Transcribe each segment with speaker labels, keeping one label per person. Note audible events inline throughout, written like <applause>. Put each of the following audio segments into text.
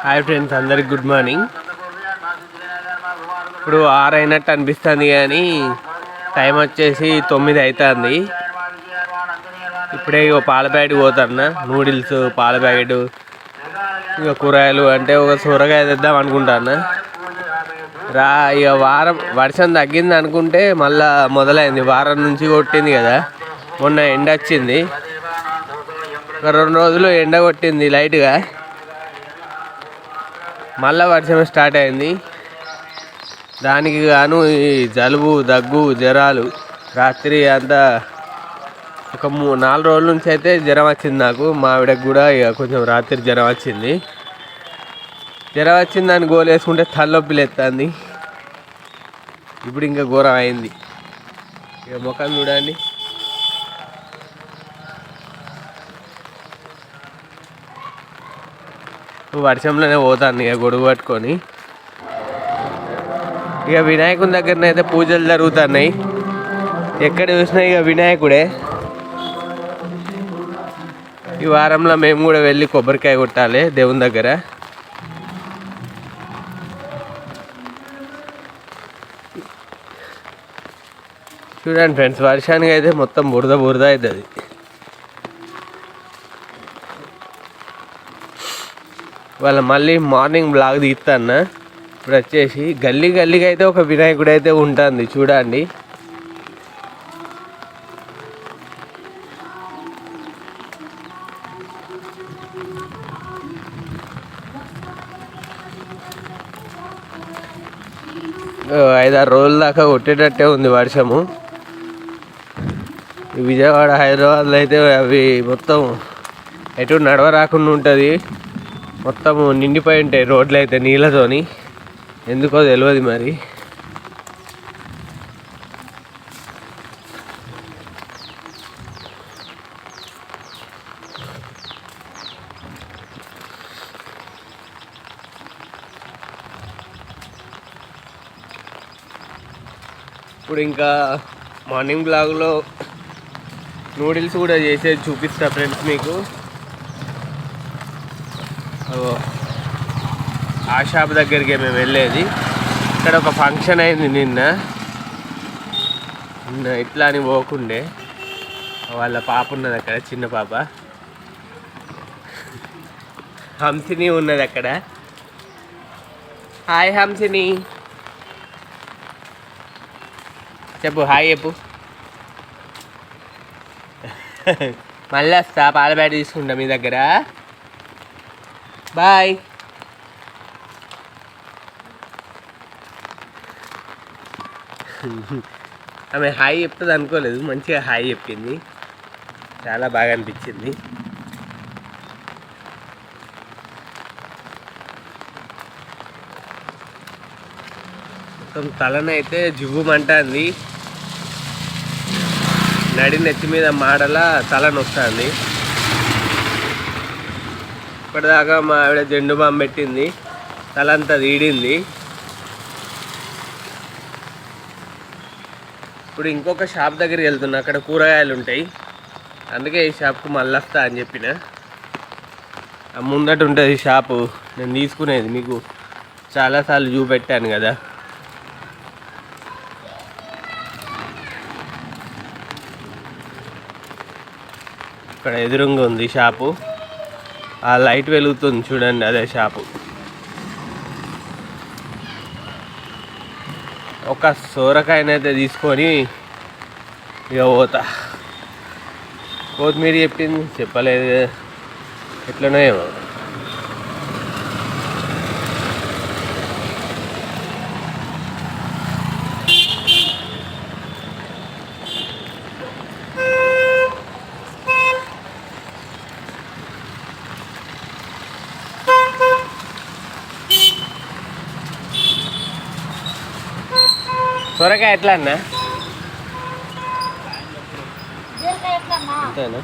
Speaker 1: Hi friends అందరికి good morning ఇప్పుడు ఆరు అయినట్టు అనిపిస్తుంది కానీ టైం వచ్చేసి తొమ్మిది అవుతుంది ఇప్పుడే ఇక పాల ప్యాకెట్ పోతాను నూడిల్స్ పాల ప్యాకెట్ ఇక కూరగాయలు అంటే ఒక సొరకాయ తెద్దాం అనుకుంటాను రా ఇక వారం వర్షం తగ్గింది అనుకుంటే మళ్ళా మొదలైంది వారం నుంచి కొట్టింది కదా. మొన్న ఎండ వచ్చింది. ఒక రెండు రోజులు ఎండ కొట్టింది లైట్గా. మళ్ళా వర్షం స్టార్ట్ అయింది. దానికి గాను ఈ జలుబు దగ్గు జ్వరాలు రాత్రి అంతా ఒక మూ నాలుగు రోజుల నుంచి అయితే జ్వరం వచ్చింది నాకు. మా ఆవిడకి కూడా ఇక కొంచెం రాత్రి జ్వరం వచ్చింది. జ్వరం వచ్చింది దాన్ని గోలు వేసుకుంటే తలనొప్పి లేస్తుంది ఇప్పుడు ఇంకా ఘోరం అయింది. ఇక ముఖం చూడండి. వర్షంలోనే పోతాను ఇక గొడుగు పట్టుకొని. ఇక వినాయకుని అయితే పూజలు జరుగుతున్నాయి. ఎక్కడ చూసినా ఇక వినాయకుడే. ఈ వారంలో మేము కూడా వెళ్ళి కొబ్బరికాయ కొట్టాలి దేవుని దగ్గర. చూడండి ఫ్రెండ్స్ వర్షానికి అయితే మొత్తం బురద బురద అవుతుంది. వాళ్ళ మళ్ళీ మార్నింగ్ బ్లాగ్ తీస్తాను ఇప్పుడు వచ్చేసి గల్లీ గల్లీకి అయితే ఒక వినాయకుడు అయితే ఉంటుంది చూడండి. ఐదారు రోజుల దాకా కొట్టేటట్టే ఉంది వర్షము. విజయవాడ హైదరాబాద్లో అయితే అవి మొత్తం ఎటు నడవ రాకుండా ఉంటుంది. మొత్తం నిండిపోయి ఉంటాయి రోడ్లు అయితే నీళ్ళతోని. ఎందుకో తెలియదు మరి. ఇప్పుడు ఇంకా మార్నింగ్ బ్లాగ్లో నూడిల్స్ కూడా చేసేది చూపిస్తా ఫ్రెండ్స్ మీకు. ఆ షాప్ దగ్గరికి మేము వెళ్ళేది. ఇక్కడ ఒక ఫంక్షన్ అయింది నిన్న. నిన్న ఇట్లా అని పోకుండే. వాళ్ళ పాప ఉన్నది అక్కడ చిన్న పాప. హంసిని ఉన్నది అక్కడ. హాయ్ హంసిని. చెప్పు హాయ్ చెప్పు. మళ్ళీ వస్తా పాల బ్యాట్ తీసుకుంటా మీ దగ్గర. బాయ్. ఆమె హాయ్ చెప్తుంది అనుకోలేదు మంచిగా హాయ్ చెప్పింది. చాలా బాగా అనిపించింది. మొత్తం తలనైతే జివ్వుమంటుంది. నడి నెత్తి మీద మాడల తల నొస్తుంది ఇప్పటిదాకా మా ఆవిడ జెండు బాంబు పెట్టింది తలంతా తీడింది. ఇప్పుడు ఇంకొక షాప్ దగ్గరికి వెళ్తున్నా అక్కడ కూరగాయలు ఉంటాయి. అందుకే ఈ షాప్కు మళ్ళీ వస్తా అని చెప్పిన. ముందట ఉంటుంది షాపు నేను తీసుకునేది మీకు. చాలాసార్లు చూపెట్టాను కదా. ఇక్కడ ఎదురుగా ఉంది షాపు. ఆ లైట్ వెలుగుతుంది చూడండి అదే షాపు. ఒక సోరకాయనైతే తీసుకొని ఇక పోతా. కొత్తిమీర చెప్పింది చెప్పలేదు. ఎట్లనో ఏమో. సొరకాయ ఎట్లా అన్నా? అంతేనా?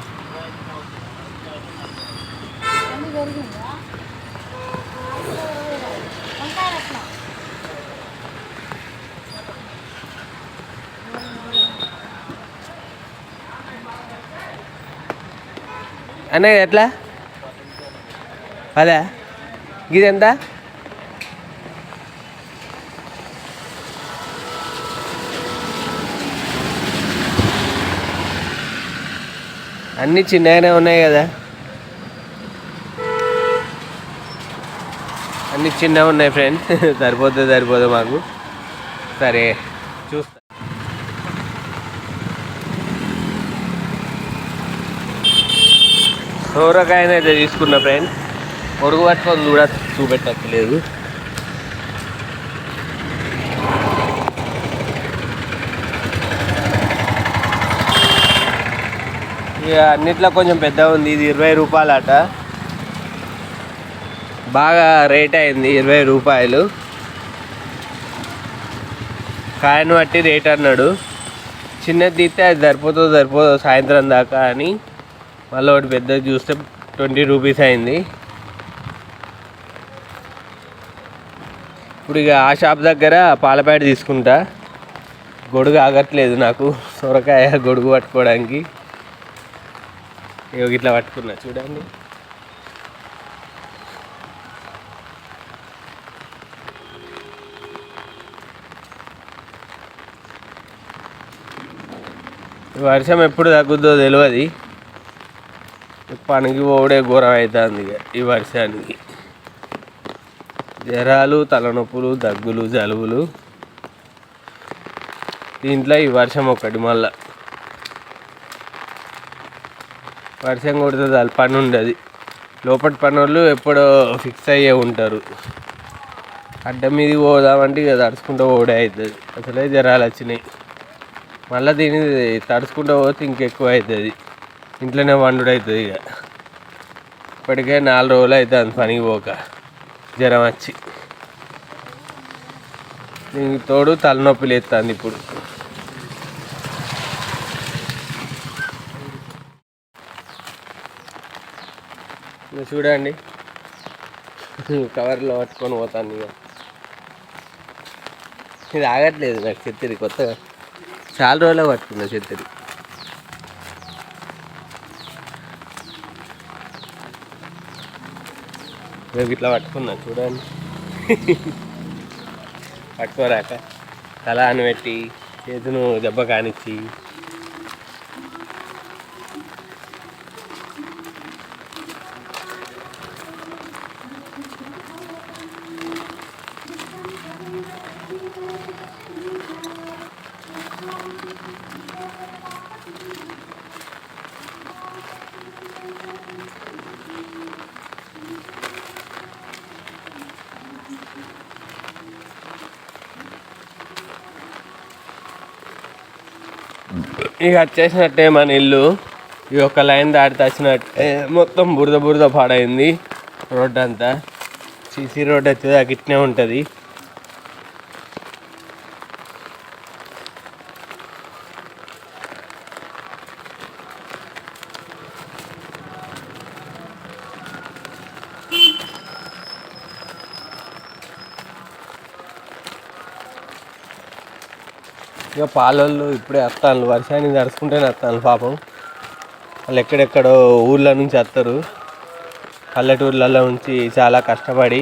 Speaker 2: అన్ని ఎట్లా?
Speaker 1: పదా ఇది ఎంత అన్నీ చిన్నగానే ఉన్నాయి కదా. అన్నీ చిన్నగా ఉన్నాయి ఫ్రెండ్ <laughs> సరిపోతే సరిపోదు మాకు. సరే చూస్తా. సోరకాయనైతే అయితే తీసుకున్నా ఫ్రెండ్ పొరుగు పట్టుకొని కూడా చూపెట్టట్లేదు. ఇక అన్నిట్లో కొంచెం పెద్ద ఉంది. ఇది ఇరవై రూపాయలట. బాగా రేట్ అయింది ఇరవై రూపాయలు. కాయను బట్టి రేట్ అన్నాడు. చిన్నది తీస్తే అది సరిపోతుందో సరిపోదో సాయంత్రం దాకా అని మళ్ళీ ఒకటి పెద్దది చూస్తే ట్వంటీ రూపీస్ అయింది. ఇప్పుడు ఇక ఆ షాప్ దగ్గర పాలపేట తీసుకుంటా. గొడుగు ఆగట్లేదు నాకు. సొరకాయ గొడుగు పట్టుకోవడానికి. ఇట్లా పట్టుకున్నా చూడండి. ఈ వర్షం ఎప్పుడు తగ్గుద్దో తెలియదు పనికి పోవడే ఘోరం అవుతుంది ఇక ఈ వర్షానికి. జ్వరాలు తలనొప్పులు దగ్గులు జలుబులు. దీంట్లో ఈ వర్షం ఒకటి మళ్ళీ. వర్షం కొడితే చాలు పని ఉండదు. లోపటి పని వాళ్ళు ఎప్పుడో ఫిక్స్ అయ్యే ఉంటారు. అడ్డ మీద పోదామంటే ఇక తడుచుకుంటూ ఓడే అవుతుంది. అసలే జ్వరాలు వచ్చినాయి. మళ్ళీ దీని తడుచుకుంటూ పోతే ఇంకెక్కువ అవుతుంది. ఇంట్లోనే వండుడు అవుతుంది ఇక. ఇప్పటికే నాలుగు రోజులు అవుతుంది పనికి పోక. జ్వరం వచ్చి. దీనికి తోడు తలనొప్పి లేస్తుంది ఇప్పుడు. చూడండి. కవర్లో పట్టుకొని పోతాను ఇక. ఇది ఆగట్లేదు నాకు చెత్తిరి కొత్తగా. చాలా రోజులే పట్టుకున్నా చెత్తిరి రేపు ఇట్లా పట్టుకున్నాను చూడండి. పట్టుకోరాక. తల అని పెట్టి చేతును దెబ్బ కానిచ్చి. ఇక వచ్చేసినట్టే మన ఇల్లు. ఈ ఒక్క లైన్ దాటి వచ్చినట్టే. మొత్తం బురద బురద పాడైంది రోడ్ అంతా సీసీ రోడ్ అయితే అగిట్నే ఉంటుంది. ఇక పాలోళ్ళు ఇప్పుడే వస్తాను వర్షాన్ని నడుచుకుంటేనే వస్తాను పాపం. వాళ్ళు ఎక్కడెక్కడో ఊర్ల నుంచి వస్తారు పల్లెటూర్లలో నుంచి చాలా కష్టపడి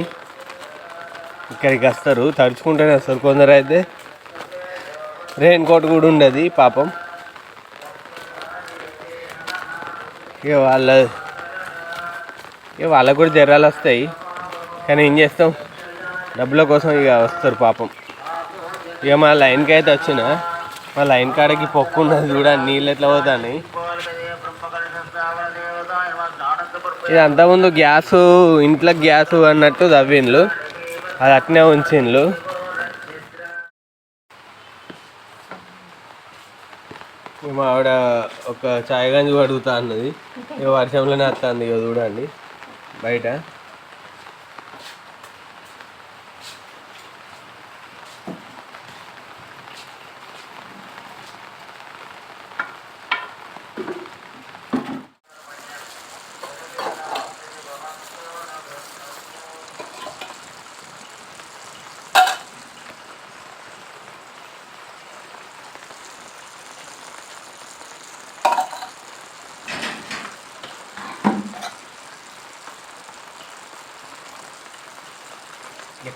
Speaker 1: ఇక్కడికి వస్తారు. తడుచుకుంటేనే వస్తారు కొందరు అయితే రెయిన్ కోట్ కూడా ఉండదు పాపం. ఇక వాళ్ళ ఇక వాళ్ళకు కూడా జ్వరాలు వస్తాయి. కానీ ఏం చేస్తాం? డబ్బుల కోసం ఇక వస్తారు పాపం. ఇక మా లైన్కి అయితే వచ్చిన. మా లైన్ కాడకి పొక్కు ఉన్నది కూడా నీళ్ళు ఎట్లా పోతాయి ఇది అంతకుముందు గ్యాస్ ఇంట్లో గ్యాస్ అన్నట్టు తవ్విండ్లు. అది అట్నే ఉంచిండ్లు. ఇక మా ఆవిడ ఒక చాయ్ గంజి అడుగుతా అన్నది ఇక వర్షంలోనే వస్తుంది ఇక చూడండి. బయట.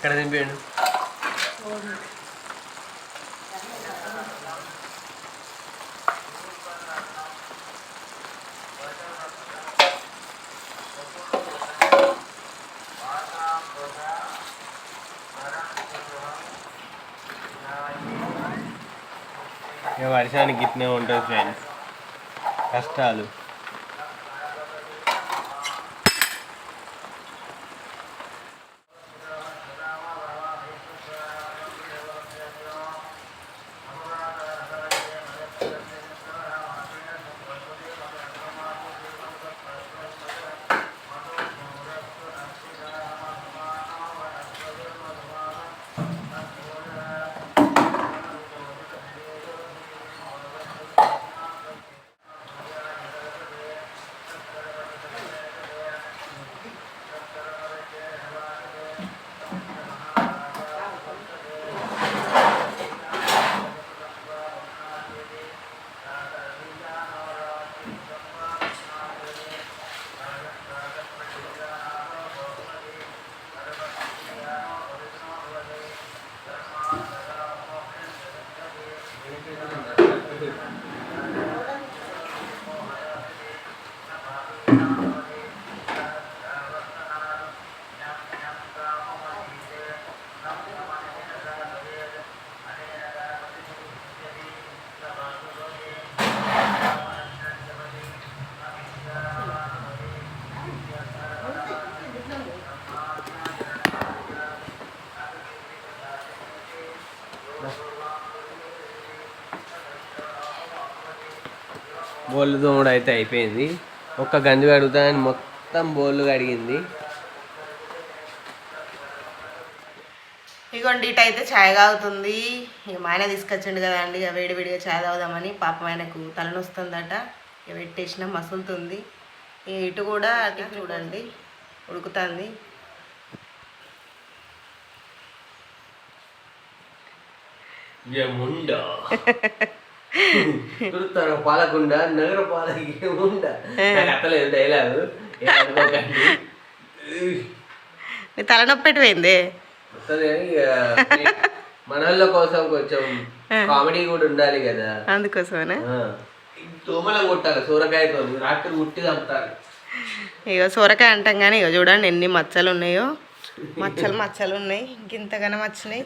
Speaker 1: ఎక్కడ దింపాడు? ఇక వర్షానికి ఇట్నే ఉంటుంది ఫ్రెండ్స్ కష్టాలు. బోళ్ళు దోముడు అయితే అయిపోయింది. ఒక్క గంజు కడుగుతానని మొత్తం బోళ్ళు కడిగింది.
Speaker 3: ఇగోండి ఇటు అయితే ఛాయ్ తాగుతుంది. ఇక మా ఆయన తీసుకొచ్చిండు కదా అండి ఇక వేడి వేడిగా ఛాయ్ తాగుదామని. పాపం ఆయనకు తలనొస్తుందట. ఇక పెట్టేసిన మసులుతుంది. ఇక ఇటు కూడా అటు చూడండి. ఉడుకుతుంది. <laughs>
Speaker 1: తన పాలకుండా నగర పాలకి ఉండ అత్తలేదు డైలాగ్
Speaker 3: నీ తలనొప్పి పోయింది
Speaker 1: కోసం కొంచెం కామెడీ కూడా ఉండాలి కదా.
Speaker 3: అందుకోసమేనా?
Speaker 1: ఆ. తోమలం కొట్టాలి సూరకాయతో రాత్రి గుట్టి చంపుతారు.
Speaker 3: ఇక సొరకాయ అంటాం కానీ ఇక చూడండి ఎన్ని మచ్చలు ఉన్నాయో. మచ్చలు మచ్చలు ఉన్నాయి. ఇంకింతగానో వచ్చినాయి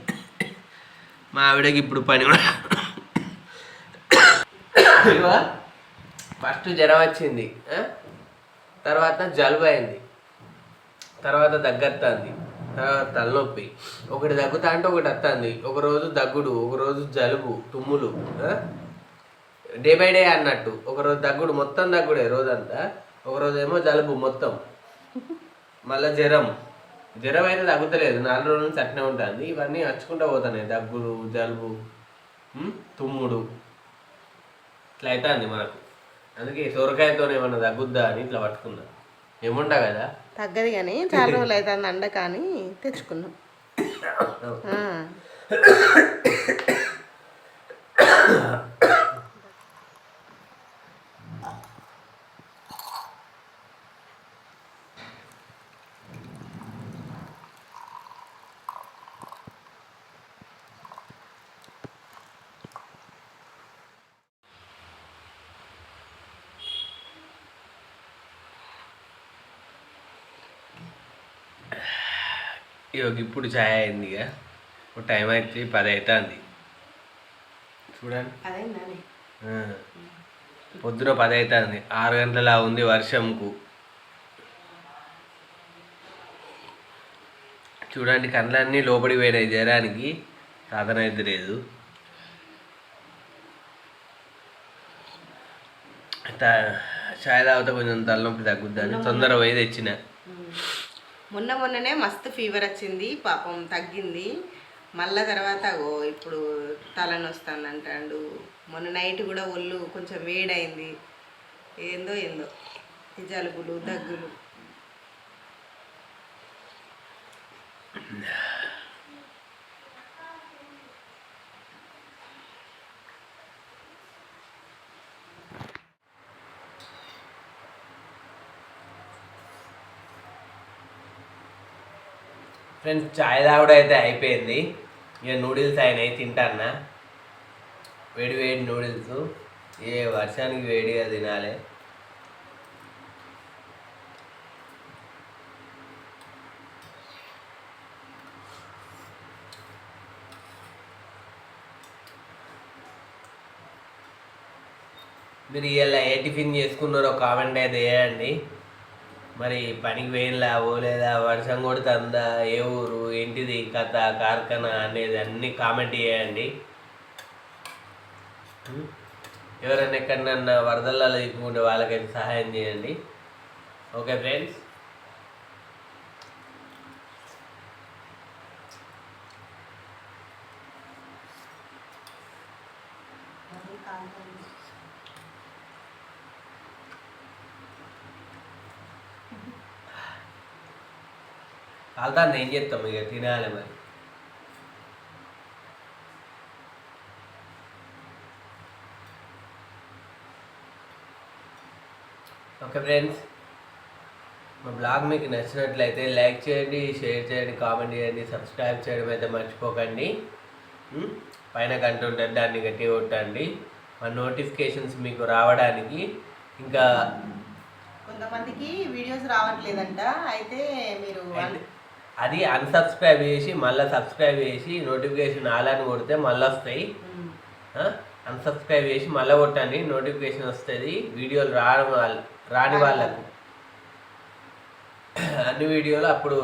Speaker 1: మా ఆవిడకి ఇప్పుడు పని ఫస్ట్ జ్వరం వచ్చింది తర్వాత జలుబు అయింది తర్వాత దగ్గత్తుంది తర్వాత తలనొప్పి ఒకటి దగ్గుతా అంటే ఒకటి వస్తుంది ఒక రోజు దగ్గుడు ఒక రోజు జలుబు తుమ్ములు డే బై డే అన్నట్టు ఒక రోజు దగ్గుడు మొత్తం దగ్గుడే రోజంతా ఒక రోజు ఏమో జలుబు మొత్తం మళ్ళీ జ్వరం జ్వరం అయితే తగ్గుతలేదు నాలుగు రోజుల నుంచి అట్నే ఉంటుంది ఇవన్నీ వచ్చుకుంటూ పోతున్నాయి దగ్గులు జలుబు తుమ్ముడు ఇట్లా అవుతుంది మనకు అందుకే సొరకాయతో ఏమన్నా తగ్గుద్దా అని ఇట్లా పట్టుకున్నా. ఏముంటా కదా?
Speaker 3: తగ్గదు కానీ చాలా రోజులు అవుతుంది అండ కానీ తెచ్చుకున్నాం. <coughs> ఆ. <coughs> <coughs>
Speaker 1: ఇక ఇప్పుడు ఛాయ్ అయింది ఇక ఇప్పుడు టైం అయితే పది అవుతుంది చూడండి. పొద్దున పది అవుతుంది ఆరు గంటల ఉంది వర్షంకు. చూడండి కళ్ళన్నీ లోపలికి పోయినాయి జ్వరానికి సాధన అయితే లేదు. చాయ్ తాగితే కొంచెం తలనొప్పి తగ్గుద్దని. తొందర పోయి తెచ్చిన.
Speaker 3: మొన్న మొన్ననే మస్తు ఫీవర్ వచ్చింది పాపం తగ్గింది. మళ్ళా తర్వాత ఓ ఇప్పుడు తలనొస్తాను అంటాడు మొన్న నైట్ కూడా ఒళ్ళు కొంచెం వేడైంది. ఏందో ఏందో. జలుబులు దగ్గులు.
Speaker 1: ఫ్రెండ్స్ చాయ్ తాగుడు అయితే అయిపోయింది. ఇక నూడిల్స్ అయినాయి తింటానా వేడి వేడి నూడిల్స్. ఏ వర్షానికి వేడిగా తినాలి. మీరు ఇలా ఏ టిఫిన్ చేసుకున్నారో కామెంట్ అయితే వేయండి మరి పనికి పోయినలా పోలేదా? వర్షం కొడుతుందా? ఏ ఊరు? ఏంటిది? కథ కార్ఖానా అనేది అన్ని కామెంట్ చేయండి. ఎవరైనా ఎక్కడన్నా వరదలలో ఇప్పుకుంటే వాళ్ళకైతే సహాయం చేయండి. Okay friends? కాలుతాన్ని ఏం చేస్తాం ఇక తినాలి మరి ఓకే ఫ్రెండ్స్ మా బ్లాగ్ మీకు నచ్చినట్లయితే లైక్ చేయండి షేర్ చేయండి కామెంట్ చేయండి సబ్స్క్రైబ్ చేయడం అయితే మర్చిపోకండి? పైన గంట ఉంటుంది దాన్ని గట్టి కొట్టండి. మా నోటిఫికేషన్స్ మీకు రావడానికి ఇంకా
Speaker 3: కొంతమందికి వీడియోస్ రావట్లేదంట. అయితే మీరు
Speaker 1: అది అన్సబ్స్క్రైబ్ చేసి మళ్ళీ సబ్స్క్రైబ్ చేసి నోటిఫికేషన్ ఆల్ అని కొడితే మళ్ళీ వస్తాయి. అన్సబ్స్క్రైబ్ చేసి మళ్ళీ కొట్టండి నోటిఫికేషన్ వస్తుంది. వీడియోలు రాని వాళ్ళ రాని వాళ్ళకు. అన్ని వీడియోలు అప్పుడు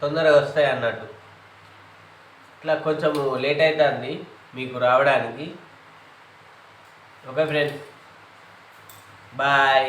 Speaker 1: తొందరగా వస్తాయి అన్నట్టు. ఇట్లా కొంచెం లేట్ అవుతుంది మీకు రావడానికి. Okay friends bye